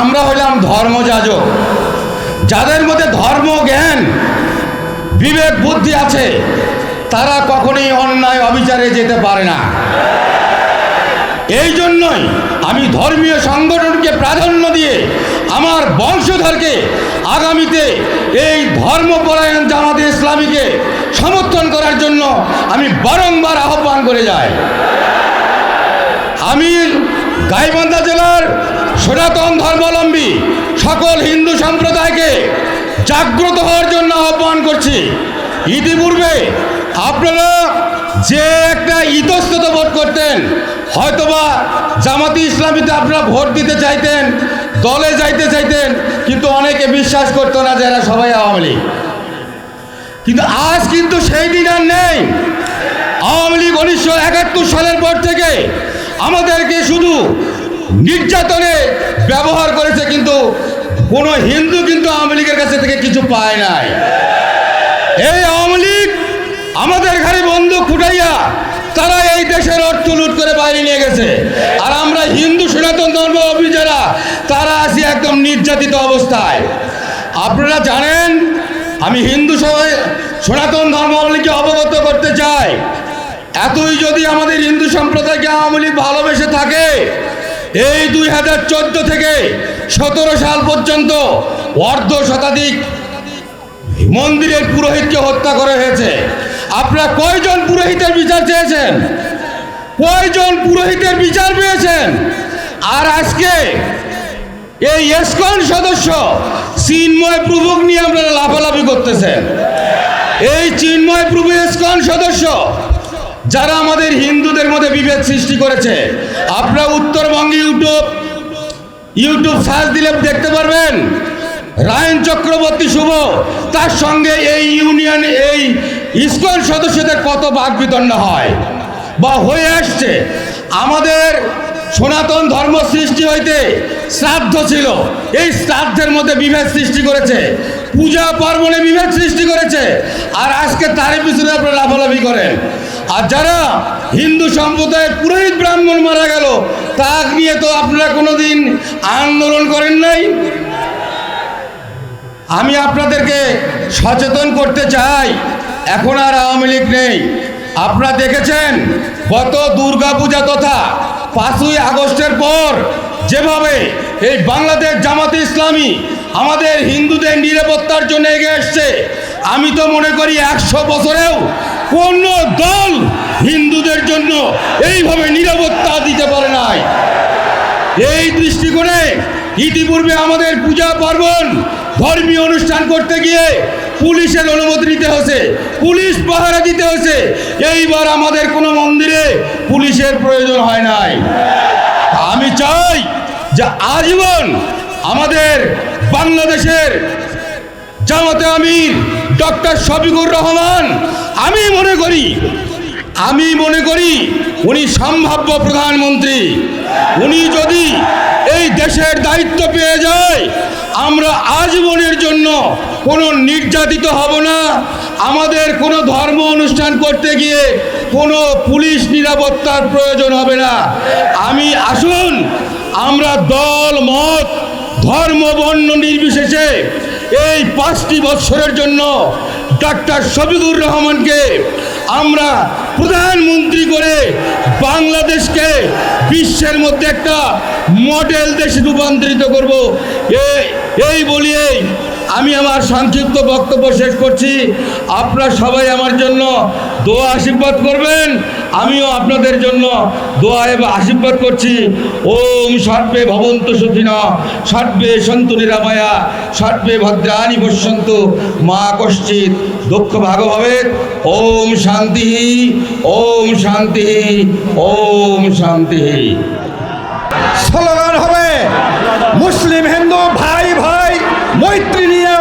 আমরা হইলাম ধর্মযাজক যাদের মধ্যে ধর্ম জ্ঞান, বিবেক, বুদ্ধি আছে, তারা কখনোই অন্যায়, অবিচারে যেতে পারে না। এই জন্যই আমি ধর্মীয় সংগঠনকে প্রাধান্য দিয়ে আমার বংশধরকে আগামীতে এই ধর্মপরায়ণ জামাতে ইসলামীকে সমর্থন করার জন্য আমি বারংবার আহ্বান করে যাই। আমি গাইবান্ধা জেলার সনাতন ধর্মাবলম্বী সকল হিন্দু সম্প্রদায়কে জাগ্রত হওয়ার জন্য আহ্বান করছি। ইতিপূর্বে আপনারা যে একটা ইতস্তত ভোট করতেন, হয়তোবা জামাতি ইসলামীতে আপনারা ভোট দিতে চাইতেন, দলে যাইতে চাইতেন, কিন্তু অনেকে বিশ্বাস করতো না যে এরা সবাই আওয়ামী লীগ। কিন্তু আজ কিন্তু সেই দিন আর নেই। আওয়ামী লীগ উনিশশো একাত্তর সালের পর থেকে আমাদেরকে শুধু নির্যাতনে ব্যবহার করেছে কিন্তু কোনো হিন্দু কিন্তু আওয়ামী লীগের কাছে থেকে কিছু পায় নাই। এই আওয়ামী লীগ আমাদের ঘরে বন্দুক ফুটাইয়া তারা এই দেশের অর্থ লুট করে বাইরে নিয়ে গেছে। আর আমরা হিন্দু সনাতন ধর্ম অভিযারা, তারা আছি একদম নির্যাতিত অবস্থায়। আপনারা জানেন, আমি হিন্দু সনাতন ধর্মাবলীকে অবগত করতে চাই। এতই যদি আমাদের হিন্দু সম্প্রদায়কে আওয়ামী লীগ ভালোবেসে থাকে, এই দুই হাজার চোদ্দ থেকে সতেরো সাল পর্যন্ত অর্ধ শতাধিক মন্দিরের পুরোহিতকে হত্যা করা হয়েছে। আপনারা কয়জন পুরোহিতের বিচার চেয়েছেন? কয়জন পুরোহিতের বিচার পেয়েছেন? আর আজকে এই এসকন সদস্য চিন্ময় প্রভুক নিয়ে আপনারা লাফালাফি করতেছেন। এই চিন্ময় প্রভু এসকন সদস্য যারা আমাদের হিন্দুদের মধ্যে বিভেদ সৃষ্টি করেছে, আপনারা উত্তরবঙ্গে ইউটিউব ইউটিউব সার্চ দিলে দেখতে পারবেন, রায়ন চক্রবর্তী শুভ, তার সঙ্গে এই ইউনিয়ন, এই ইসকন সদস্যদের কত বাক বিতণ্ড হয়, বা হয়ে আসছে। আমাদের সনাতন ধর্ম সৃষ্টি হইতে শ্রাদ্ধ ছিল, এই শ্রাদ্ধের মধ্যে বিভেদ সৃষ্টি করেছে, পূজা পার্বণে বিভেদ সৃষ্টি করেছে, আর আজকে তারই পিছনে আপনারা লাফালাফি করেন। আর যারা হিন্দু সম্প্রদায়ের পুরোহিত ব্রাহ্মণ মারা গেল তা নিয়ে তো আপনারা কোনোদিন আন্দোলন করেন নাই? আমি আপনাদেরকে সচেতন করতে চাই, এখন আর আওয়ামী লীগ নেই। আপনারা দেখেছেন গত দুর্গাপূজা তথা পাঁচই আগস্টের পর যেভাবে এই বাংলাদেশ জামাতে ইসলামী আমাদের হিন্দুদের নিরাপত্তার জন্য এগিয়ে এসছে, আমি তো মনে করি একশো বছরেও কোন দল হিন্দুদের জন্য এইভাবে নিরাপত্তা দিতে পারে নাই। এই দৃষ্টিকোণে ইতিপূর্বে আমাদের পূজা পার্বণ ধর্মীয় অনুষ্ঠান করতে গিয়ে পুলিশের অনুমতি নিতে হয়েছে, পুলিশ পাহারা দিতে হয়েছে। এইবার আমাদের কোনো মন্দিরে পুলিশের প্রয়োজন হয় নাই। আমি চাই যে আজীবন আমাদের বাংলাদেশের জামাতে আমির ডক্টর শফিকুর রহমান, আমি মনে করি, আমি মনে করি উনি সম্ভাব্য প্রধানমন্ত্রী। উনি যদি এই দেশের দায়িত্ব পেয়ে যায়, আমরা আজীবনের জন্য কোনো নির্যাতিত হব না। আমাদের কোনো ধর্ম অনুষ্ঠান করতে গিয়ে কোনো পুলিশ নিরাপত্তার প্রয়োজন হবে না। আমি আসুন, আমরা দল, মত ধর্ম বর্ণ নির্বিশেষে এই পাঁচটি বৎসরের জন্য ডাক্তার শফিকুর রহমানকে আমরা প্রধানমন্ত্রী করে বাংলাদেশকে বিশ্বের মধ্যে একটা মডেল দেশে রূপান্তরিত করব। এই বলিয়েই আমি আমার সংক্ষিপ্ত বক্তব্য শেষ করছি। আপনারা সবাই আমার জন্য দোয়া আশীর্বাদ করবেন। আমিও আপনাদের জন্য দোয়া এবং আশীর্বাদ করছি। ওম সর্বে ভবন্ত সুখিন সর্বে সন্তু নিরাময়া, সর্বে ভদ্রাণী পশ্যন্তু মা কশ্চিৎ দুঃখ ভাগ হবে। ওম শান্তি ওম শান্তি ওম শান্তি। স্লোগান হবে, মুসলিম হিন্দু ভাই মৈত্রী নিয়ে